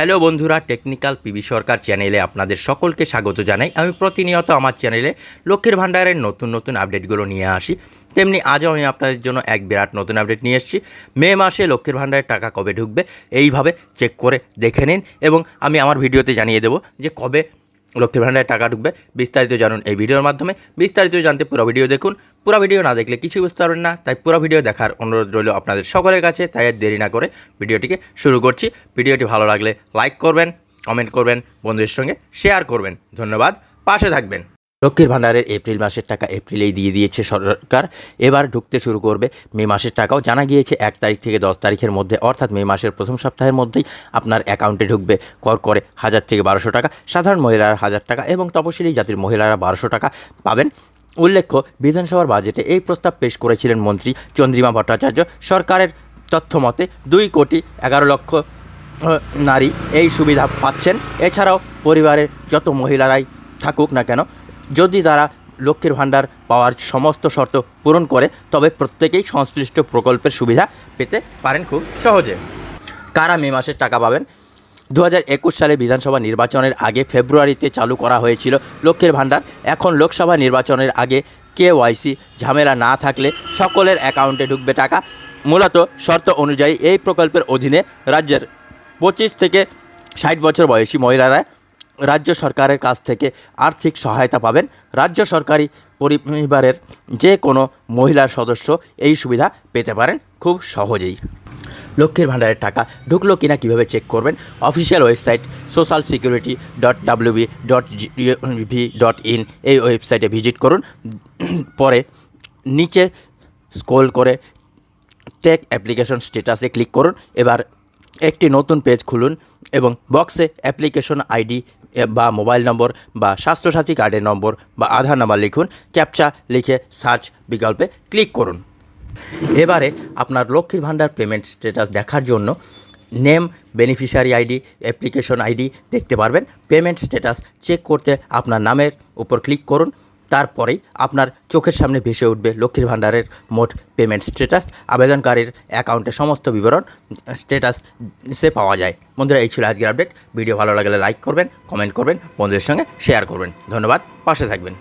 Hello বন্ধুরা, technical PB সরকার চ্যানেলে আপনাদের সকলকে স্বাগত জানাই। আমি প্রতিনিয়ত আমার চ্যানেলে লক্ষ্মীর ভাণ্ডারের নতুন নতুন আপডেটগুলো নিয়ে আসি। তেমনি আজও আমি আপনাদের জন্য এক বিরাট নতুন আপডেট নিয়ে এসেছি। মে মাসে লক্ষ্মীর ভাণ্ডারের টাকা কবে ঢুকবে, এইভাবে চেক করে দেখে নিন এবং আমি আমার ভিডিওতে জানিয়ে দেবো যে কবে লক্ষ্মীর ভাণ্ডারে টাকা ঢুকবে, বিস্তারিত জানুন এই ভিডিওর মাধ্যমে। বিস্তারিত জানতে পুরো ভিডিও দেখুন। পুরো ভিডিও না দেখলে কিছুই বুঝতে পারবেন না। তাই পুরো ভিডিও দেখার অনুরোধ রইল আপনাদের সকলের কাছে। তাই আর দেরি না করে ভিডিওটিকে শুরু করছি। ভিডিওটি ভালো লাগলে লাইক করবেন, কমেন্ট করবেন, বন্ধুদের সঙ্গে শেয়ার করবেন। ধন্যবাদ। পাশে থাকবেন। লক্ষ্মীর ভাণ্ডারের এপ্রিল মাসের টাকা এপ্রিলেই দিয়ে দিয়েছে সরকার। এবার ঢুকতে শুরু করবে মে মাসের টাকাও। জানা গিয়েছে, এক তারিখ থেকে দশ তারিখের মধ্যে, অর্থাৎ মে মাসের প্রথম সপ্তাহের মধ্যেই আপনার অ্যাকাউন্টে ঢুকবে। কর করে হাজার থেকে বারোশো টাকা। সাধারণ মহিলারা হাজার টাকা এবং তপশিলি জাতির মহিলারা বারোশো টাকা পাবেন। উল্লেখ্য, বিধানসভার বাজেটে এই প্রস্তাব পেশ করেছিলেন মন্ত্রী চন্দ্রিমা ভট্টাচার্য। সরকারের তথ্য মতে দুই কোটি এগারো লক্ষ নারী এই সুবিধা পাচ্ছেন। এছাড়াও পরিবারের যত মহিলারাই থাকুক না কেন যদি তারা লক্ষ্মীর ভাণ্ডার পাওয়ার সমস্ত শর্ত পূরণ করে, তবে প্রত্যেকেই সংশ্লিষ্ট প্রকল্পের সুবিধা পেতে পারেন খুব সহজে। কারা মে মাসের টাকা পাবেন? দু একুশ সালে বিধানসভা নির্বাচনের আগে ফেব্রুয়ারিতে চালু করা হয়েছিল লক্ষ্মীর ভাণ্ডার। এখন লোকসভা নির্বাচনের আগে কে ওয়াইসি ঝামেলা না থাকলে সকলের অ্যাকাউন্টে ঢুকবে টাকা। মূলত শর্ত অনুযায়ী এই প্রকল্পের অধীনে রাজ্যের পঁচিশ থেকে ষাট বছর বয়সী মহিলারা রাজ্য সরকারের কাছ থেকে আর্থিক সহায়তা পাবেন। রাজ্য সরকারি পরিবারের যে কোনো মহিলার সদস্য এই সুবিধা পেতে পারেন খুব সহজেই। লক্ষ্মীর ভাণ্ডারের টাকা ঢুকলো কিনা কীভাবে চেক করবেন? Official website social security dot WB dot V dot in এই ওয়েবসাইটে ভিজিট করুন। পরে নিচে স্ক্রোল করে টেক অ্যাপ্লিকেশন স্ট্যাটাসে ক্লিক করুন। এবার একটি নতুন পেজ খুলুন এবং বক্সে অ্যাপ্লিকেশন আইডি বা মোবাইল নম্বর, বা স্বাস্থ্যসাথী কার্ডের নম্বর, বা আধার নাম্বার লিখুন, ক্যাপচা লিখে সার্চ বিকল্পে ক্লিক করুন। এবারে আপনার লক্ষ্মীর ভাণ্ডার পেমেন্ট স্ট্যাটাস দেখার জন্য name, beneficiary ID, application ID দেখতে পারবেন। পেমেন্ট স্ট্যাটাস চেক করতে আপনার নামের উপর ক্লিক করুন। তারপরেই আপনার চোখের সামনে ভেসে উঠবে লক্ষ্মীর ভাণ্ডারের মোট পেমেন্ট স্ট্যাটাস আবেদনকারীর অ্যাকাউন্টের সমস্ত বিবরণ স্ট্যাটাস সে পাওয়া যায়। বন্ধুরা, এই ছিল আজকের আপডেট ভিডিও ভালো লাগলে লাইক করবেন কমেন্ট করবেন, বন্ধুদের সঙ্গে শেয়ার করবেন। ধন্যবাদ, পাশে থাকবেন।